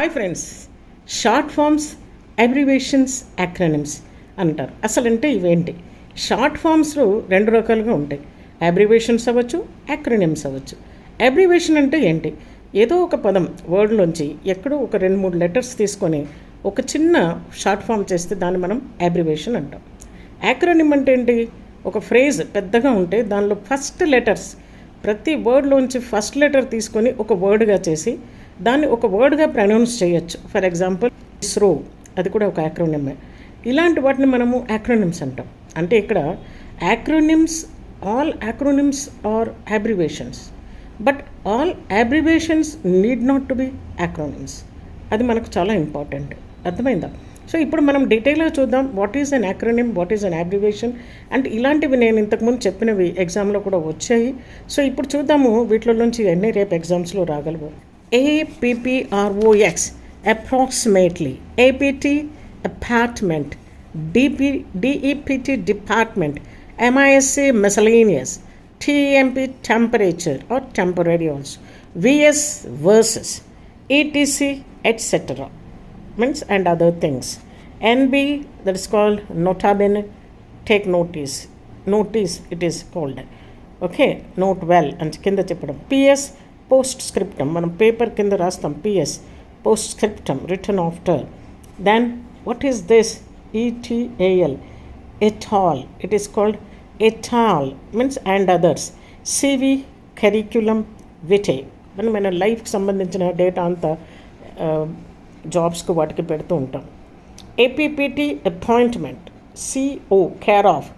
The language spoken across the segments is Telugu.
Hi friends short forms abbreviations acronyms అంటారు. అసలు అంటే ఇవేంటి షార్ట్ ఫామ్స్ రెండు రకాలుగా ఉంటాయి. అబ్రివేషన్స్ అవ్వచ్చు యాక్రనిమ్స్ అవ్వచ్చు. అబ్రివేషన్ అంటే ఏంటి? ఏదో ఒక పదం వర్డ్లోంచి ఎక్కడో ఒక రెండు మూడు లెటర్స్ తీసుకొని ఒక చిన్న షార్ట్ ఫామ్ చేస్తే దాన్ని మనం అబ్రివేషన్ అంటాం. యాక్రోనిమ్ అంటే ఏంటి? ఒక ఫ్రేజ్ పెద్దగా ఉంటే దానిలో ఫస్ట్ లెటర్స్ ప్రతి వర్డ్లోంచి ఫస్ట్ లెటర్ తీసుకొని ఒక వర్డ్గా చేసి దాన్ని ఒక వర్డ్గా ప్రొనౌన్స్ చేయొచ్చు. ఫర్ ఎగ్జాంపుల్ ఇస్రో అది కూడా ఒక యాక్రోనిమే ఇలాంటి వాటిని మనము యాక్రోనిమ్స్ అంటాం. అంటే ఇక్కడ acronyms all acronyms are abbreviations but all abbreviations need not to be acronyms అది మనకు చాలా ఇంపార్టెంట్ అర్థమైందా? సో ఇప్పుడు మనం డీటెయిల్గా చూద్దాం. What is an acronym what is an abbreviation and ఇలాంటివి నేను ఇంతకుముందు చెప్పినవి ఎగ్జామ్లో కూడా వచ్చాయి. సో ఇప్పుడు చూద్దాము వీటిలో నుంచి ఎన్ని రేపు ఎగ్జామ్స్లో రాగలవు. APPROX approximately APT apartment DP DEPT department MISC miscellaneous TMP temperature or temporary also VS versus ETC etcetera means and other things. NB that is called nota bene, take notice. Notice it is called. Okay note well అని కింద చెప్పడం పిఎస్ పోస్ట్ స్క్రిప్టమ్ మనం పేపర్ కింద రాస్తాం P S post scriptum return after then what is this E T A L et al it is called et al means and others C V curriculum vitae మనం మన లైఫ్కి సంబంధించిన డేటా అంతా జాబ్స్కి వాటికి పెడుతూ ఉంటాం. A P P T appointment C O care of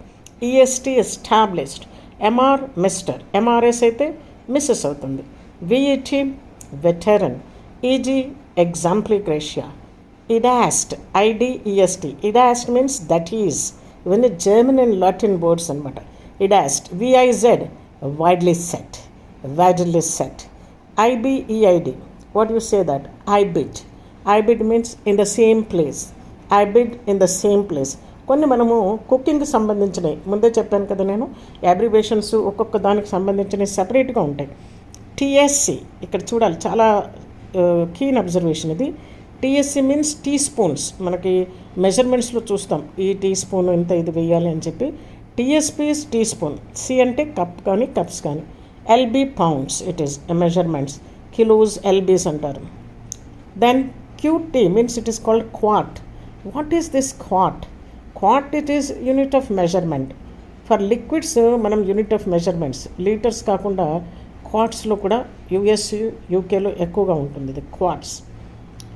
E S T established M R mister M R S అయితే మిస్సెస్ అవుతుంది. V E T veteran E G exempli gratia id est I D E S T id est means that is ఇవన్నీ జర్మన్ అండ్ లాటిన్ బోర్డ్స్ అనమాట. Id est V I Z videlicet videlicet I B E I D what you say that ibid ibid means in the same place ibid in the same place కొన్ని మనము కుకింగ్కి సంబంధించినవి. ముందే చెప్పాను కదా నేను. అబ్రివేషన్స్ ఒక్కొక్క దానికి సంబంధించినవి సపరేట్గా ఉంటాయి. టిఎస్సి ఇక్కడ చూడాలి చాలా కీన్ అబ్జర్వేషన్ ఇది. T S C means teaspoons మనకి మెజర్మెంట్స్లో చూస్తాం ఈ టీ స్పూన్ ఇంత ఇది వేయాలి అని చెప్పి. T S P S teaspoon C అంటే కప్ కానీ కప్స్ కానీ. L B pounds it is measurements kilos L B S అంటారు. Then Q T means it is called quart what is this quart quart it is unit of measurement for liquids మనం యూనిట్ ఆఫ్ మెజర్మెంట్స్ లీటర్స్ కాకుండా క్వార్ట్స్లో కూడా యుఎస్ యూకేలో ఎక్కువగా ఉంటుంది ఇది క్వార్ట్స్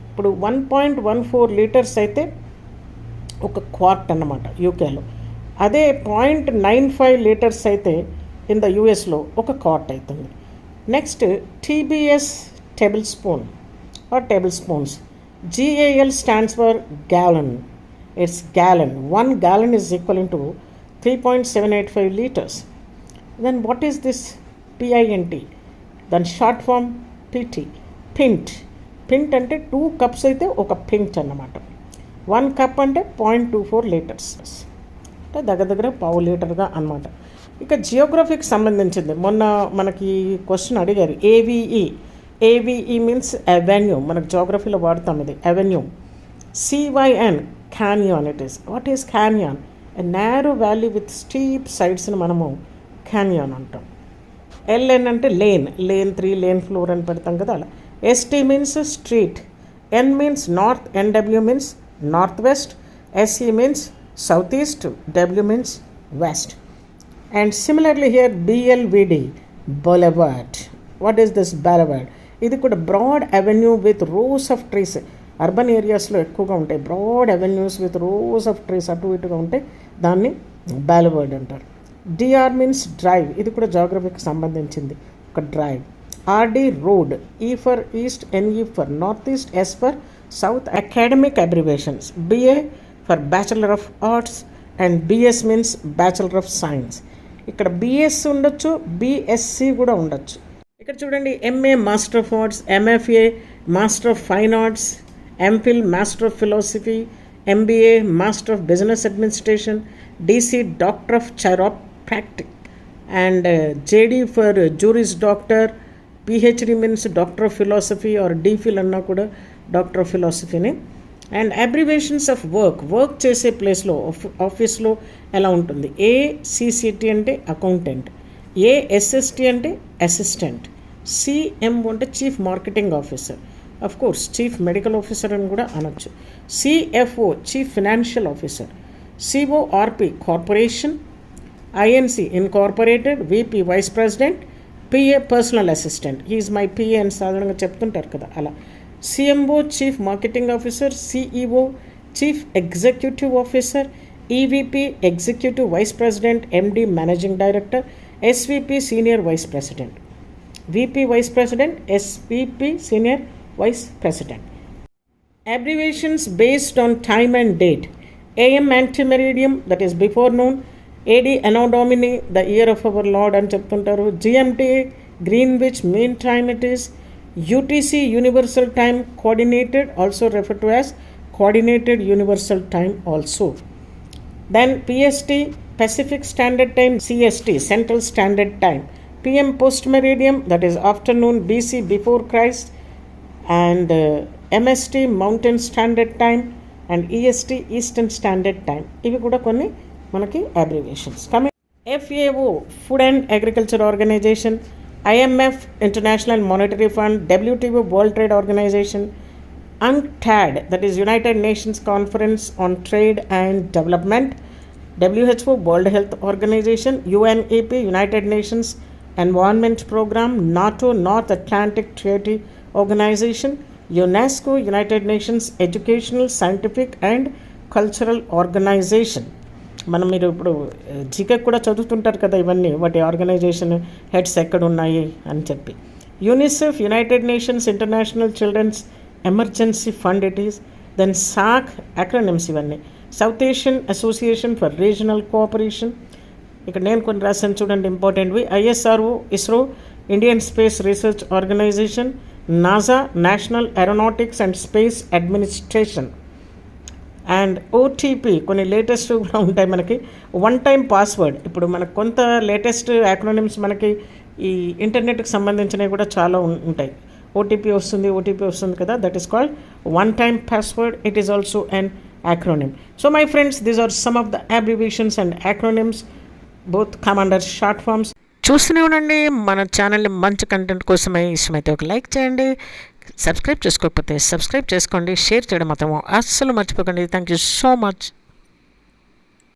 ఇప్పుడు one point one four litres అయితే ఒక క్వార్ట్ అన్నమాట యూకేలో అదే పాయింట్ నైన్ ఫైవ్ లీటర్స్ అయితే ఇన్ ద యుఎస్లో ఒక క్వార్ట్ అవుతుంది next T B S tablespoon or tablespoons G A L stands for gallon it's gallon one gallon is equal to three point seven eight five litres then what is this T I N T దాని షార్ట్ ఫామ్ పిటి పింట్ అంటే టూ కప్స్ అయితే ఒక పింట్ అన్నమాట. వన్ కప్ అంటే పాయింట్ టూ ఫోర్ లీటర్స్ అంటే దగ్గర దగ్గర పావు లీటర్గా అనమాట ఇక జియోగ్రఫీకి సంబంధించింది. మొన్న మనకి క్వశ్చన్ అడిగారు. ఏవిఈ ఏవిఈ మీన్స్ అవెన్యూ మనకు జోగ్రఫీలో వాడతాం ఇది. Avenue CYN canyon it is what is canyon a narrow valley with steep సైడ్స్ని మనము క్యానియాన్ అంటాం. ఎల్ఎన్ అంటే lane lane three lane floor అని పెడతాం కదా అలా. ST means street N means north NW means north west SE means south east W means west. And similarly here BLVD boulevard. What is this boulevard? ఇది కూడా broad avenue with rows of trees. Urban ఏరియాస్లో ఎక్కువగా ఉంటాయి. Broad avenues with rows of trees అటు ఇటుగా ఉంటాయి దాన్ని బ్యాలవర్డ్ అంటారు. డిఆర్ మీన్స్ డ్రైవ్ ఇది కూడా జాగ్రఫీకి సంబంధించింది. ఒక drive RD road E for east NE for north east S for south academic abbreviations BA for bachelor of arts and BS means bachelor of science ఇక్కడ బిఎస్ ఉండొచ్చు బిఎస్సి కూడా ఉండొచ్చు. ఇక్కడ చూడండి MA master of arts MFA master of fine arts MPhil master of philosophy MBA master of business administration DC doctor of chiropractic and JD for juris doctor PhD means doctor of philosophy or DPhil అన్నా కూడా doctor of ఫిలాసఫీని and abbreviations of work work చేసే ప్లేస్లో ఆఫీస్లో ఎలా ఉంటుంది? ఏసీసీటీ అంటే అకౌంటెంట్ ఏఎస్ఎస్టీ అంటే అసిస్టెంట్ సిఎంఓ అంటే chief marketing officer of course chief medical officer అని కూడా అనొచ్చు. CFO chief financial officer CORP corporation INC incorporated VP vice president PA personal assistant he is my PA అని సాధారణంగా చెప్తుంటారు కదా అలా CMO chief marketing officer CEO chief executive officer EVP executive vice president MD managing director SVP senior vice president VP vice president SVP senior vice president abbreviations based on time and date. AM antimeridiem, that is before noon. AD anno domini, the year of our Lord అని చెప్తుంటారు GMT, Greenwich mean time it is. UTC, Universal Time Coordinated, also referred to as Coordinated Universal Time also. Then PST, Pacific Standard Time, CST, Central Standard Time. PM post meridium, that is afternoon BC before Christ. and uh, MST Mountain Standard Time and EST Eastern Standard Time ఇవి కూడా కొన్ని మనకి abbreviations coming FAO Food and Agriculture Organization IMF International Monetary Fund WTO World Trade Organization UNCTAD, that is United Nations Conference on Trade and Development, WHO, World Health Organization, UNEP, United Nations Environment Program, NATO, North Atlantic Treaty Organization, UNESCO, United Nations Educational, Scientific and Cultural Organization. మనం మీరు ఇప్పుడు జీకే కూడా చదువుతుంటారు కదా ఇవన్నీ వాటి ఆర్గనైజేషన్ హెడ్స్ ఎక్కడ ఉన్నాయి అని చెప్పి. UNICEF United Nations international children's emergency fund it is then sock acronyms ఇవన్నీ. South Asian association for regional cooperation. ఇక్కడ నేను కొన్ని రాశాను చూడండి ఇంపార్టెంట్వి. ISRO ISRO Indian space research organisation NASA national aeronautics and space administration. And OTP కొన్ని లేటెస్ట్ కూడా ఉంటాయి మనకి. One time password. ఇప్పుడు మనకు కొంత లేటెస్ట్ యాక్రోనిమ్స్ మనకి ఈ ఇంటర్నెట్కి సంబంధించినవి కూడా చాలా ఉంటాయి. ఓటీపీ వస్తుంది ఓటీపీ వస్తుంది కదా that is called one time password it is also an acronym. So my friends these are some of the abbreviations and acronyms both come under short forms. చూస్తూనే ఉండండి. మన ఛానల్ మంచి కంటెంట్ కోసమే. ఇష్టమైతే ఒక లైక్ చేయండి. సబ్స్క్రైబ్ చేసుకోకపోతే సబ్స్క్రైబ్ చేసుకోండి షేర్ చేయడం మాత్రం అస్సలు మర్చిపోకండి. Thank you so much